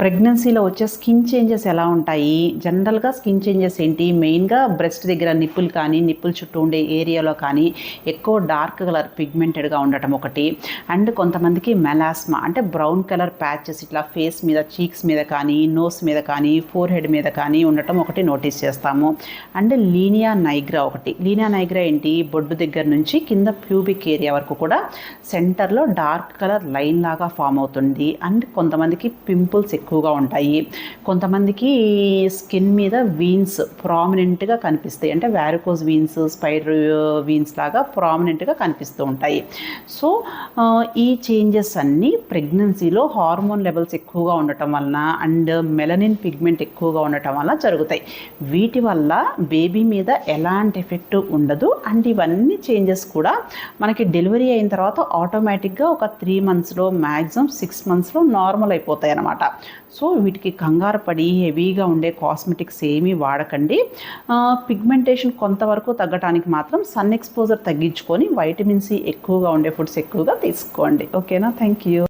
ప్రెగ్నెన్సీలో వచ్చే skin changes ఎలా ఉంటాయి? జనరల్గా స్కిన్ చేంజెస్ ఏంటి? మెయిన్గా బ్రెస్ట్ దగ్గర నిప్పులు కానీ నిప్పుల చుట్టూ ఉండే ఏరియాలో కానీ ఎక్కువ డార్క్ కలర్ పిగ్మెంటెడ్గా ఉండటం ఒకటి. అండ్ కొంతమందికి మెలాస్మా అంటే బ్రౌన్ కలర్ ప్యాచెస్ ఇట్లా ఫేస్ మీద చీక్స్ మీద కానీ నోస్ మీద కానీ ఫోర్ హెడ్ మీద కానీ ఉండటం ఒకటి నోటీస్ చేస్తాము. అండ్ లీనియా నైగ్రా ఒకటి. లీనియా నైగ్రా ఏంటి? బొడ్డు దగ్గర నుంచి కింద ప్యూబిక్ ఏరియా వరకు కూడా సెంటర్లో డార్క్ కలర్ లైన్ లాగా ఫామ్ అవుతుంది. అండ్ కొంతమందికి పింపుల్స్ ఎక్కువగా ఉంటాయి. కొంతమందికి స్కిన్ మీద వీన్స్ ప్రామినెంట్గా కనిపిస్తాయి. అంటే varicose veins spider uh, veins లాగా ప్రామినెంట్గా కనిపిస్తూ ఉంటాయి. సో ఈ చేంజెస్ అన్నీ ప్రెగ్నెన్సీలో హార్మోన్ లెవెల్స్ ఎక్కువగా ఉండటం వలన అండ్ మెలనిన్ పిగ్మెంట్ ఎక్కువగా ఉండటం వల్ల జరుగుతాయి. వీటి వల్ల బేబీ మీద ఎలాంటి ఎఫెక్ట్ ఉండదు. అండ్ ఇవన్నీ చేంజెస్ కూడా మనకి డెలివరీ అయిన తర్వాత ఆటోమేటిక్గా ఒక త్రీ మంత్స్లో మ్యాక్సిమం సిక్స్ మంత్స్లో నార్మల్ అయిపోతాయి అన్నమాట సో వీటికి కంగారు పడి హెవీగా ఉండే కాస్మెటిక్స్ ఏమీ వాడకండి. పిగ్మెంటేషన్ కొంతవరకు తగ్గడానికి మాత్రం సన్ ఎక్స్పోజర్ తగ్గించుకొని వైటమిన్ సి ఎక్కువగా ఉండే ఫుడ్స్ ఎక్కువగా తీసుకోండి. ఓకేనా? Thank you.